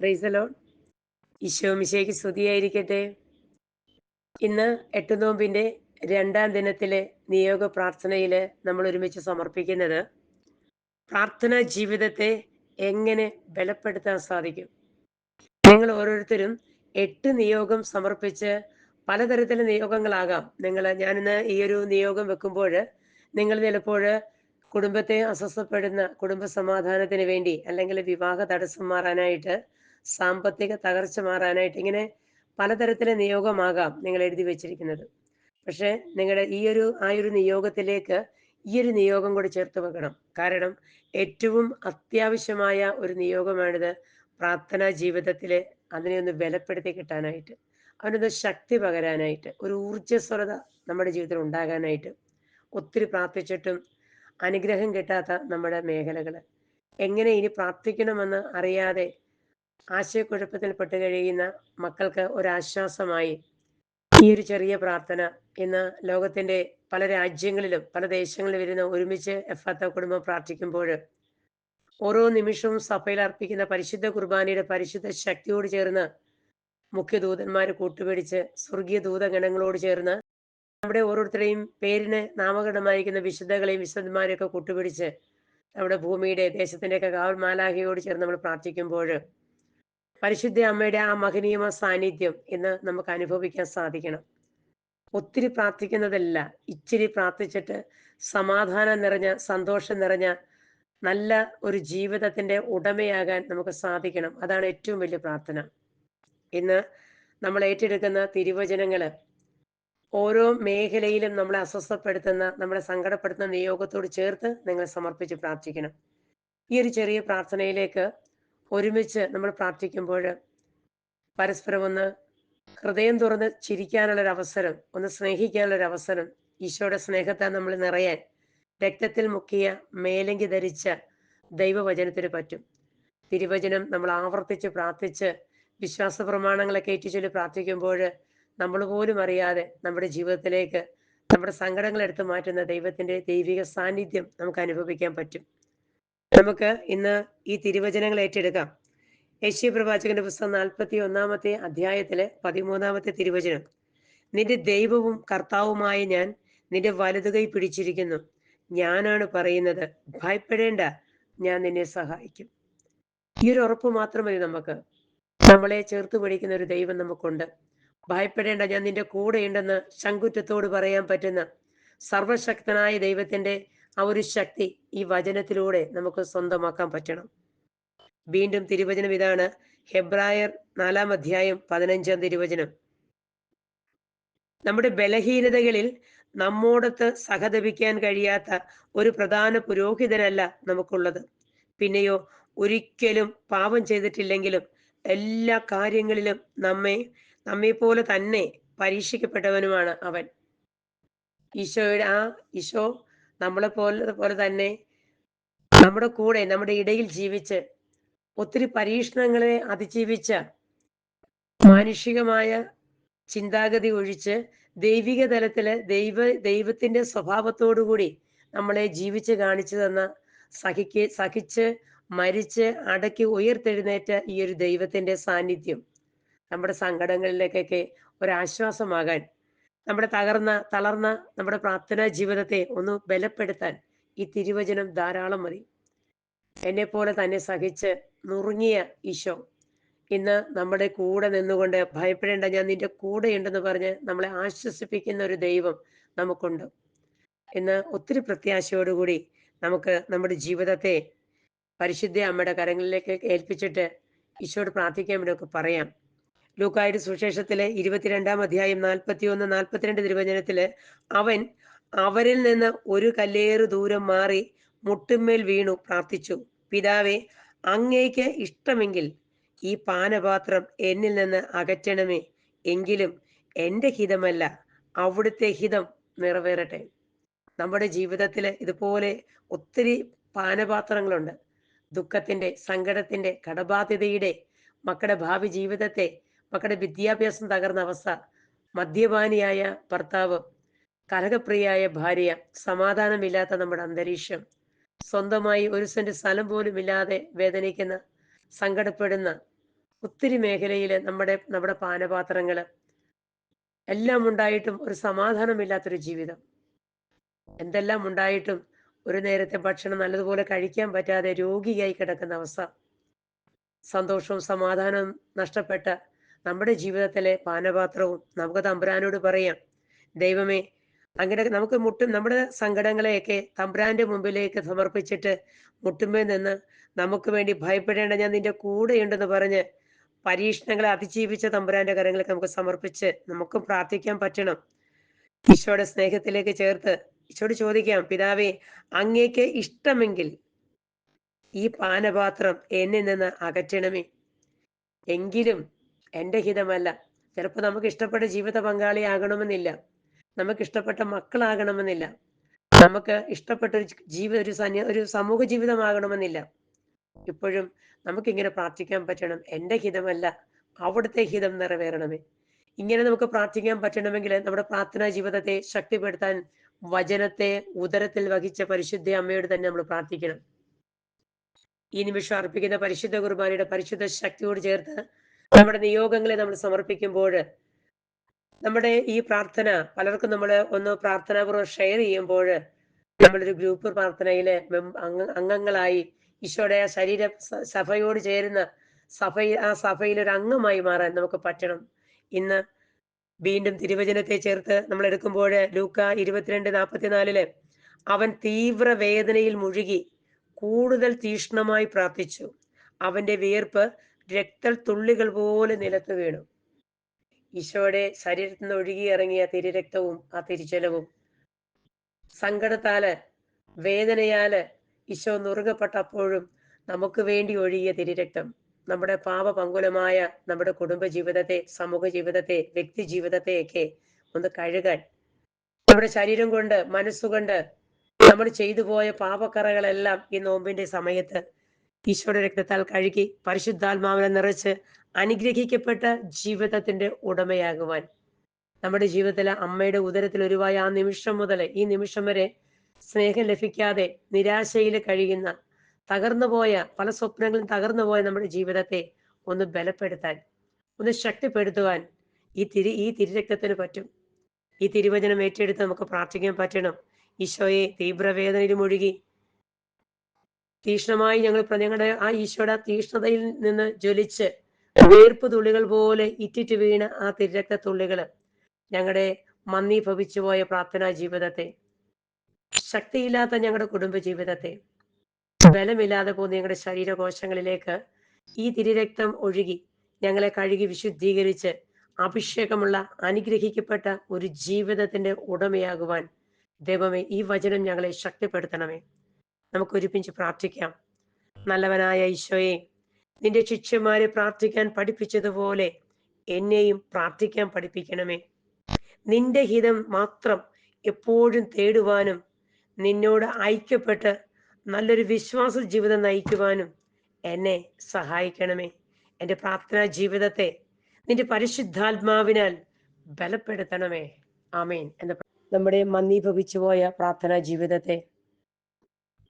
പ്രൈസലോ ഈശോ മിശയ്ക്ക് സ്തുതിയായിരിക്കട്ടെ. ഇന്ന് എട്ട് നോമ്പിന്റെ രണ്ടാം ദിനത്തിലെ നിയോഗ പ്രാർത്ഥനയിൽ നമ്മൾ ഒരുമിച്ച് സമർപ്പിക്കുന്നത് പ്രാർത്ഥനാ ജീവിതത്തെ എങ്ങനെ ബലപ്പെടുത്താൻ സാധിക്കും? നിങ്ങൾ ഓരോരുത്തരും എട്ട് നിയോഗം സമർപ്പിച്ച് പലതരത്തിലെ നിയോഗങ്ങളാകാം. നിങ്ങൾ ഞാനിന്ന് ഈ ഒരു നിയോഗം വെക്കുമ്പോൾ നിങ്ങൾ ചിലപ്പോൾ കുടുംബത്തെ അസ്വസ്ഥപ്പെടുന്ന കുടുംബ സമാധാനത്തിന് വേണ്ടി അല്ലെങ്കിൽ വിവാഹ തടസ്സം മാറാനായിട്ട് സാമ്പത്തിക തകർച്ച മാറാനായിട്ട് ഇങ്ങനെ പലതരത്തിലെ നിയോഗമാകാം നിങ്ങൾ എഴുതി വെച്ചിരിക്കുന്നത്. പക്ഷേ നിങ്ങളുടെ ഈ ഒരു ആ ഒരു നിയോഗത്തിലേക്ക് ഈ ഒരു നിയോഗം കൂടി ചേർത്ത് വെക്കണം. കാരണം ഏറ്റവും അത്യാവശ്യമായ ഒരു നിയോഗമാണിത് പ്രാർത്ഥനാ ജീവിതത്തിൽ അതിനെ ഒന്ന് ബലപ്പെടുത്തി കിട്ടാനായിട്ട്. അവനൊന്ന് ശക്തി പകരാനായിട്ട് ഒരു ഊർജസ്വലത നമ്മുടെ ജീവിതത്തിൽ ഉണ്ടാകാനായിട്ട് ഒത്തിരി പ്രാർത്ഥിച്ചിട്ടും അനുഗ്രഹം കിട്ടാത്ത നമ്മുടെ മേഖലകൾ എങ്ങനെ ഇനി പ്രാർത്ഥിക്കണമെന്ന് അറിയാതെ ആശയക്കുഴപ്പത്തിൽ പെട്ട് കഴിയുന്ന മക്കൾക്ക് ഒരാശ്വാസമായി. ഈ ഒരു ചെറിയ പ്രാർത്ഥന ഇന്ന് ലോകത്തിന്റെ പല രാജ്യങ്ങളിലും പല ദേശങ്ങളിലും വരുന്ന ഒരുമിച്ച് എഫാത്ത കുടുംബം പ്രാർത്ഥിക്കുമ്പോൾ ഓരോ നിമിഷവും സഭയിൽ അർപ്പിക്കുന്ന പരിശുദ്ധ കുർബാനയുടെ പരിശുദ്ധ ശക്തിയോട് ചേർന്ന് മുഖ്യദൂതന്മാർ കൂട്ടുപിടിച്ച് സ്വർഗീയ ദൂതഗണങ്ങളോട് ചേർന്ന് നമ്മുടെ ഓരോരുത്തരെയും പേരിന് നാമകരണമായിരിക്കുന്ന വിശുദ്ധകളെയും വിശുദ്ധന്മാരെയൊക്കെ കൂട്ടുപിടിച്ച് നമ്മുടെ ഭൂമിയുടെ ദേശത്തിന്റെയൊക്കെ കാവൽ മാലാഹയോട് ചേർന്ന് നമ്മൾ പ്രാർത്ഥിക്കുമ്പോൾ പരിശുദ്ധ അമ്മയുടെ ആ മഹനീയമ സാന്നിധ്യം ഇന്ന് നമുക്ക് അനുഭവിക്കാൻ സാധിക്കണം. ഒത്തിരി പ്രാർത്ഥിക്കുന്നതല്ല ഇച്ചിരി പ്രാർത്ഥിച്ചിട്ട് സമാധാനം നിറഞ്ഞ സന്തോഷം നിറഞ്ഞ നല്ല ഒരു ജീവിതത്തിന്റെ ഉടമയാകാൻ നമുക്ക് സാധിക്കണം. അതാണ് ഏറ്റവും വലിയ പ്രാർത്ഥന. ഇന്ന് നമ്മൾ ഏറ്റെടുക്കുന്ന തിരുവചനങ്ങൾ ഓരോ മേഖലയിലും നമ്മളെ അസ്വസ്ഥപ്പെടുത്തുന്ന നമ്മളെ സങ്കടപ്പെടുത്തുന്ന നിയോഗത്തോട് ചേർത്ത് നിങ്ങൾ സമർപ്പിച്ച് പ്രാർത്ഥിക്കണം. ഈ ഒരു ചെറിയ പ്രാർത്ഥനയിലേക്ക് ഒരുമിച്ച് നമ്മൾ പ്രാർത്ഥിക്കുമ്പോൾ പരസ്പരം ഒന്ന് ഹൃദയം തുറന്ന് ചിരിക്കാനുള്ള ഒരു അവസരം ഒന്ന് സ്നേഹിക്കാനുള്ള ഒരു അവസരം ഈശോയുടെ സ്നേഹത്താൽ നമ്മൾ നിറയാൻ രക്തത്തിൽ മുക്കിയ മേലങ്കി ധരിച്ച ദൈവവചനത്തിന് പറ്റും. തിരുവചനം നമ്മൾ ആവർത്തിച്ച് പ്രാർത്ഥിച്ച് വിശ്വാസ പ്രമാണങ്ങളൊക്കെ ഏറ്റുചൊല്ലി പ്രാർത്ഥിക്കുമ്പോൾ നമ്മൾ പോലും അറിയാതെ നമ്മുടെ ജീവിതത്തിലേക്ക് നമ്മുടെ സങ്കടങ്ങൾ എടുത്തു മാറ്റുന്ന ദൈവത്തിന്റെ ദൈവിക സാന്നിധ്യം നമുക്ക് അനുഭവിക്കാൻ പറ്റും. നമുക്ക് ഇന്ന് ഈ തിരുവചനങ്ങൾ ഏറ്റെടുക്കാം. യേശീയ പ്രവാചകന്റെ പുസ്തകം നാൽപ്പത്തി ഒന്നാമത്തെ അധ്യായത്തിലെ പതിമൂന്നാമത്തെ തിരുവചനം. നിന്റെ ദൈവവും കർത്താവുമായ ഞാൻ നിന്റെ വലതുകൈ പിടിച്ചിരിക്കുന്നു. ഞാനാണ് പറയുന്നത്. ഭയപ്പെടേണ്ട. ഞാൻ നിന്നെ സഹായിക്കും. ഈ ഒരു ഉറപ്പ് മാത്രം മതി നമുക്ക്. നമ്മളെ ചേർത്ത് പിടിക്കുന്ന ഒരു ദൈവം നമുക്കുണ്ട്. ഭയപ്പെടേണ്ട. ഞാൻ നിന്റെ കൂടെയുണ്ടെന്ന് ശങ്കുറ്റത്തോട് പറയാൻ പറ്റുന്ന സർവശക്തനായ ദൈവത്തിന്റെ ആ ഒരു ശക്തി ഈ വചനത്തിലൂടെ നമുക്ക് സ്വന്തമാക്കാൻ പറ്റണം. വീണ്ടും തിരുവചനം ഇതാണ്. ഹെബ്രായർ നാലാം അധ്യായം പതിനഞ്ചാം തിരുവചനം. നമ്മുടെ ബലഹീനതകളിൽ നമ്മോടത്ത് സഹതപിക്കാൻ കഴിയാത്ത ഒരു പ്രധാന പുരോഹിതനല്ല നമുക്കുള്ളത്. പിന്നെയോ ഒരിക്കലും പാപം ചെയ്തിട്ടില്ലെങ്കിലും എല്ലാ കാര്യങ്ങളിലും നമ്മെ നമ്മെ പോലെ തന്നെ പരീക്ഷിക്കപ്പെട്ടവനുമാണ് അവൻ. ഈശോയുടെ ആ ഈശോ നമ്മളെ പോലെ പോലെ തന്നെ നമ്മുടെ കൂടെ നമ്മുടെ ഇടയിൽ ജീവിച്ച് ഒത്തിരി പരീക്ഷണങ്ങളെ അതിജീവിച്ച മാനുഷികമായ ചിന്താഗതി ഒഴിച്ച് ദൈവിക തലത്തിൽ ദൈവ ദൈവത്തിന്റെ സ്വഭാവത്തോടുകൂടി നമ്മളെ ജീവിച്ച് കാണിച്ചു തന്ന സഹിക്ക് സഹിച്ച് മരിച്ച് അടക്കി ഉയർത്തെഴുന്നേറ്റ ഈ ഒരു ദൈവത്തിന്റെ സാന്നിധ്യം നമ്മുടെ സങ്കടങ്ങളിലേക്കൊക്കെ ഒരാശ്വാസമാകാൻ നമ്മുടെ തകർന്ന തളർന്ന നമ്മുടെ പ്രാർത്ഥനാ ജീവിതത്തെ ഒന്ന് ബലപ്പെടുത്താൻ ഈ തിരുവചനം ധാരാളം മതി. എന്നെ പോലെ തന്നെ സഹിച്ച് നുറുങ്ങിയ ഈശോ ഇന്ന് നമ്മുടെ കൂടെ നിന്നുകൊണ്ട് ഭയപ്പെടേണ്ട ഞാൻ നിന്റെ കൂടെയുണ്ടെന്ന് പറഞ്ഞ് നമ്മളെ ആശ്വസിപ്പിക്കുന്ന ഒരു ദൈവം നമുക്കുണ്ട്. ഇന്ന് ഒത്തിരി പ്രത്യാശയോടുകൂടി നമുക്ക് നമ്മുടെ ജീവിതത്തെ പരിശുദ്ധ അമ്മയുടെ കരങ്ങളിലേക്ക് ഏൽപ്പിച്ചിട്ട് ഈശോട് പ്രാർത്ഥിക്കാൻ വേണ്ടി പറയാം. ലൂക്കായുടെ സുശേഷത്തിലെ ഇരുപത്തിരണ്ടാം അധ്യായം നാൽപ്പത്തി ഒന്ന് നാൽപ്പത്തിരണ്ട് തിരുവചനത്തിൽ അവൻ അവരിൽ നിന്ന് ഒരു കല്ലേറ് ദൂരം മാറി മുട്ടുമേൽ വീണു പ്രാർത്ഥിച്ചു. പിതാവെ അങ്ങേക്ക് ഇഷ്ടമെങ്കിൽ ഈ പാനപാത്രം എന്നിൽ നിന്ന് അകറ്റണമേ. എങ്കിലും എന്റെ ഹിതമല്ല അവിടുത്തെ ഹിതം നിറവേറട്ടെ. നമ്മുടെ ജീവിതത്തിൽ ഇതുപോലെ ഒത്തിരി പാനപാത്രങ്ങളുണ്ട്. ദുഃഖത്തിന്റെ സങ്കടത്തിന്റെ കടബാധ്യതയുടെ മക്കളുടെ ഭാവി ജീവിതത്തെ മക്കളുടെ വിദ്യാഭ്യാസം തകർന്ന അവസ്ഥ. മദ്യപാനിയായ ഭർത്താവ് കലകപ്രിയായ ഭാര്യ സമാധാനമില്ലാത്ത നമ്മുടെ അന്തരീക്ഷം സ്വന്തമായി ഒരു സെന്റ് സ്ഥലം പോലും ഇല്ലാതെ വേദനിക്കുന്ന സങ്കടപ്പെടുന്ന ഒത്തിരി മേഖലയിൽ നമ്മുടെ നമ്മുടെ പാനപാത്രങ്ങൾ എല്ലാം ഉണ്ടായിട്ടും ഒരു സമാധാനമില്ലാത്തൊരു ജീവിതം. എന്തെല്ലാം ഉണ്ടായിട്ടും ഒരു നേരത്തെ ഭക്ഷണം നല്ലതുപോലെ കഴിക്കാൻ പറ്റാതെ രോഗിയായി കിടക്കുന്ന അവസ്ഥ. സന്തോഷവും സമാധാനവും നഷ്ടപ്പെട്ട നമ്മുടെ ജീവിതത്തിലെ പാനപാത്രവും നമുക്ക് തമ്പുരാനോട് പറയാം. ദൈവമേ അങ്ങനെ നമുക്ക് മുട്ടും നമ്മുടെ സങ്കടങ്ങളെയൊക്കെ തമ്പുരാന്റെ മുമ്പിലേക്ക് സമർപ്പിച്ചിട്ട് മുട്ടുമ്പേ നിന്ന് നമുക്ക് വേണ്ടി ഭയപ്പെടേണ്ട ഞാൻ നിന്റെ കൂടെയുണ്ടെന്ന് പറഞ്ഞ് പരീക്ഷണങ്ങളെ അതിജീവിച്ച തമ്പുരാന്റെ കരങ്ങളൊക്കെ നമുക്ക് സമർപ്പിച്ച് നമുക്കും പ്രാർത്ഥിക്കാൻ പറ്റണം. ഈശോയുടെ സ്നേഹത്തിലേക്ക് ചേർത്ത് ഈശോട് ചോദിക്കാം പിതാവേ അങ്ങേക്ക് ഇഷ്ടമെങ്കിൽ ഈ പാനപാത്രം എന്നിൽ നിന്ന് അകറ്റണമേ. എങ്കിലും എന്റെ ഹിതമല്ല. ചിലപ്പോൾ നമുക്ക് ഇഷ്ടപ്പെട്ട ജീവിത പങ്കാളിയാകണമെന്നില്ല നമുക്ക് ഇഷ്ടപ്പെട്ട മക്കളാകണമെന്നില്ല. നമുക്ക് ഇഷ്ടപ്പെട്ട ഒരു ജീവി ഒരു സന്യ ഒരു സമൂഹ ജീവിതമാകണമെന്നില്ല. ഇപ്പോഴും നമുക്കിങ്ങനെ പ്രാർത്ഥിക്കാൻ പറ്റണം. എന്റെ ഹിതമല്ല. അവിടുത്തെ ഹിതം നിറവേറണമേ. ഇങ്ങനെ നമുക്ക് പ്രാർത്ഥിക്കാൻ പറ്റണമെങ്കിൽ നമ്മുടെ പ്രാർത്ഥനാ ജീവിതത്തെ ശക്തിപ്പെടുത്താൻ വചനത്തെ ഉദരത്തിൽ വഹിച്ച പരിശുദ്ധ അമ്മയോട് തന്നെ നമ്മൾ പ്രാർത്ഥിക്കണം. ഈ നിമിഷം അർപ്പിക്കുന്ന പരിശുദ്ധ കുർബാനയുടെ പരിശുദ്ധ ശക്തിയോട് ചേർത്ത് നമ്മുടെ നിയോഗങ്ങളെ നമ്മൾ സമർപ്പിക്കുമ്പോൾ നമ്മുടെ ഈ പ്രാർത്ഥന പലർക്കും നമ്മൾ ഒന്ന് പ്രാർത്ഥനാപൂർവം ഷെയർ ചെയ്യുമ്പോൾ നമ്മളൊരു ഗ്രൂപ്പ് പ്രാർത്ഥനയിലെ അംഗങ്ങളായി ഈശോയുടെ ആ ശരീര സഭയോട് ചേരുന്ന സഭയിൽ ആ സഭയിൽ ഒരു അംഗമായി മാറാൻ നമുക്ക് പറ്റണം. ഇന്ന് വീണ്ടും തിരുവചനത്തെ ചേർത്ത് നമ്മൾ എടുക്കുമ്പോൾ ലൂക്ക ഇരുപത്തിരണ്ട് നാൽപ്പത്തിനാലിൽ അവൻ തീവ്ര വേദനയിൽ മുഴുകി കൂടുതൽ തീഷ്ണമായി പ്രാർത്ഥിച്ചു. അവന്റെ വിയർപ്പ് രക്ത തുള്ളികൾ പോലെ നിലത്ത് വീണു. ഈശോയുടെ ശരീരത്തിൽ നിന്ന് ഒഴുകി ഇറങ്ങിയ തിരുരക്തവും ആ തിരിച്ചലവും സങ്കടത്താൽ വേദനയാൽ ഈശോ നുറുകപ്പെട്ടപ്പോഴും നമുക്ക് വേണ്ടി ഒഴുകിയ തിരിരക്തം. നമ്മുടെ പാപ പങ്കുലമായ നമ്മുടെ കുടുംബ ജീവിതത്തെ സമൂഹ ജീവിതത്തെ വ്യക്തി ജീവിതത്തെയൊക്കെ ഒന്ന് കഴുകാൻ. നമ്മുടെ ശരീരം കൊണ്ട് മനസ്സുകൊണ്ട് നമ്മൾ ചെയ്തു പോയ പാപക്കറകളെല്ലാം ഈ നോമ്പിന്റെ സമയത്ത് ഈശോയുടെ രക്തത്താൽ കഴുകി പരിശുദ്ധാത്മാവിനെ നിറച്ച് അനുഗ്രഹിക്കപ്പെട്ട ജീവിതത്തിന്റെ ഉടമയാകുവാൻ. നമ്മുടെ ജീവിതത്തിലെ അമ്മയുടെ ഉദരത്തിൽ ഒരുവായ ആ നിമിഷം മുതൽ ഈ നിമിഷം വരെ സ്നേഹം ലഭിക്കാതെ നിരാശയിൽ കഴിയുന്ന തകർന്നുപോയ പല സ്വപ്നങ്ങളും തകർന്നുപോയ നമ്മുടെ ജീവിതത്തെ ഒന്ന് ബലപ്പെടുത്താൻ ഒന്ന് ശക്തിപ്പെടുത്തുവാൻ ഈ തിരി ഈ തിരുരക്തത്തിന് പറ്റും. ഈ തിരുവചനം ഏറ്റെടുത്ത് നമുക്ക് പ്രാർത്ഥിക്കാൻ പറ്റണം. ഈശോയെ തീവ്രവേദനയിൽ മുഴുകി തീഷ്ണമായി ഞങ്ങൾ ഞങ്ങളുടെ ആ ഈശോയുടെ തീഷ്ണതയിൽ നിന്ന് ജ്വലിച്ച് വേർപ്പ് തുള്ളികൾ പോലെ ഇറ്റിറ്റ് വീണ ആ തിരക്ത തുള്ളികൾ ഞങ്ങളുടെ മന്ദി ഭവിച്ചു പോയ പ്രാർത്ഥനാ ജീവിതത്തെ ശക്തിയില്ലാത്ത ഞങ്ങളുടെ കുടുംബ ജീവിതത്തെ ബലമില്ലാതെ പോകുന്ന ഞങ്ങളുടെ ശരീരകോശങ്ങളിലേക്ക് ഈ തിരിരക്തം ഒഴുകി ഞങ്ങളെ കഴുകി വിശുദ്ധീകരിച്ച് അഭിഷേകമുള്ള അനുഗ്രഹിക്കപ്പെട്ട ഒരു ജീവിതത്തിന്റെ ഉടമയാകുവാൻ ദൈവമേ ഈ വചനം ഞങ്ങളെ ശക്തിപ്പെടുത്തണമേ. നമുക്ക് ഒരുമിച്ച് പ്രാർത്ഥിക്കാം. നല്ലവനായ ഈശോയെ നിന്റെ ശിഷ്യന്മാരെ പ്രാർത്ഥിക്കാൻ പഠിപ്പിച്ചതുപോലെ എന്നെയും പ്രാർത്ഥിക്കാൻ പഠിപ്പിക്കണമേ. നിന്റെ ഹിതം മാത്രം എപ്പോഴും തേടുവാനും നിന്നോട് ഐക്യപ്പെട്ട് നല്ലൊരു വിശ്വാസ ജീവിതം നയിക്കുവാനും എന്നെ സഹായിക്കണമേ. എന്റെ പ്രാർത്ഥനാ ജീവിതത്തെ നിന്റെ പരിശുദ്ധാത്മാവിനാൽ ബലപ്പെടുത്തണമേ. ആമേൻ. എന്ന നമ്മുടെ മന്ദീഭവിച്ചു പോയ പ്രാർത്ഥനാ ജീവിതത്തെ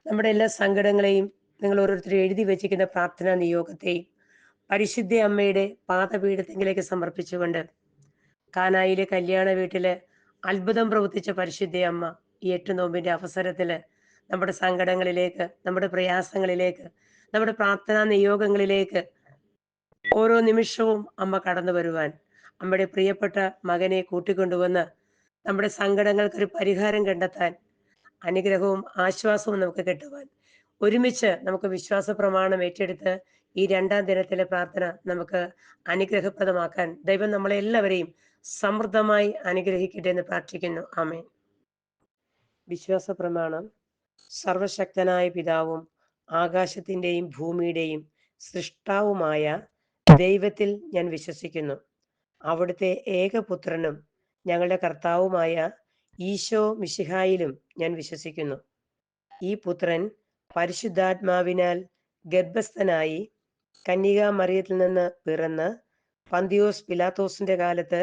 നമ്മുടെ എല്ലാ സങ്കടങ്ങളെയും നിങ്ങൾ ഓരോരുത്തരും എഴുതി വെച്ചിരിക്കുന്ന പ്രാർത്ഥനാ നിയോഗത്തെയും പരിശുദ്ധ അമ്മയുടെ പാദപീഠത്തിലേക്ക് സമർപ്പിച്ചുകൊണ്ട് കാനായിലെ കല്യാണ വീട്ടിൽ അത്ഭുതം പ്രവർത്തിച്ച പരിശുദ്ധ അമ്മ ഈ എട്ട് നോമ്പിന്റെ അവസരത്തിൽ നമ്മുടെ സങ്കടങ്ങളിലേക്ക് നമ്മുടെ പ്രയാസങ്ങളിലേക്ക് നമ്മുടെ പ്രാർത്ഥനാ നിയോഗങ്ങളിലേക്ക് ഓരോ നിമിഷവും അമ്മ കടന്നു വരുവാൻ അമ്മയുടെ പ്രിയപ്പെട്ട മകനെ കൂട്ടിക്കൊണ്ടുവന്ന് നമ്മുടെ സങ്കടങ്ങൾക്കൊരു പരിഹാരം കണ്ടെത്താൻ അനുഗ്രഹവും ആശ്വാസവും നമുക്ക് കിട്ടുവാൻ. ഒരുമിച്ച് നമുക്ക് വിശ്വാസ പ്രമാണം ഏറ്റെടുത്ത് ഈ രണ്ടാം ദിനത്തിലെ പ്രാർത്ഥന നമുക്ക് അനുഗ്രഹപ്രദമാക്കാൻ ദൈവം നമ്മളെ എല്ലാവരെയും സമൃദ്ധമായി അനുഗ്രഹിക്കട്ടെ എന്ന് പ്രാർത്ഥിക്കുന്നു. ആമേൻ. വിശ്വാസ പ്രമാണം സർവശക്തനായ പിതാവും ആകാശത്തിന്റെയും ഭൂമിയുടെയും സൃഷ്ടാവുമായ ദൈവത്തിൽ ഞാൻ വിശ്വസിക്കുന്നു. അവിടുത്തെ ഏകപുത്രനും ഞങ്ങളുടെ കർത്താവുമായ ഈശോ മിശിഹായിലും ഞാൻ വിശ്വസിക്കുന്നു. ഈ പുത്രൻ പരിശുദ്ധാത്മാവിനാൽ ഗർഭസ്ഥനായി കന്യക മറിയത്തിൽ നിന്ന് പിറന്ന് പന്തിയോസ് പിലാത്തോസിന്റെ കാലത്ത്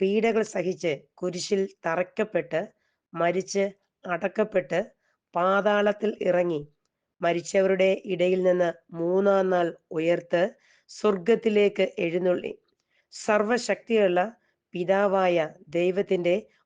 പീഡകൾ സഹിച്ച് കുരിശിൽ തറയ്ക്കപ്പെട്ട് മരിച്ച് അടക്കപ്പെട്ട് പാതാളത്തിൽ ഇറങ്ങി മരിച്ചവരുടെ ഇടയിൽ നിന്ന് മൂന്നാം നാൾ ഉയർത്ത് സ്വർഗത്തിലേക്ക് എഴുന്നള്ളി. സർവശക്തിയുള്ള പിതാവായ ദൈവത്തിന്റെ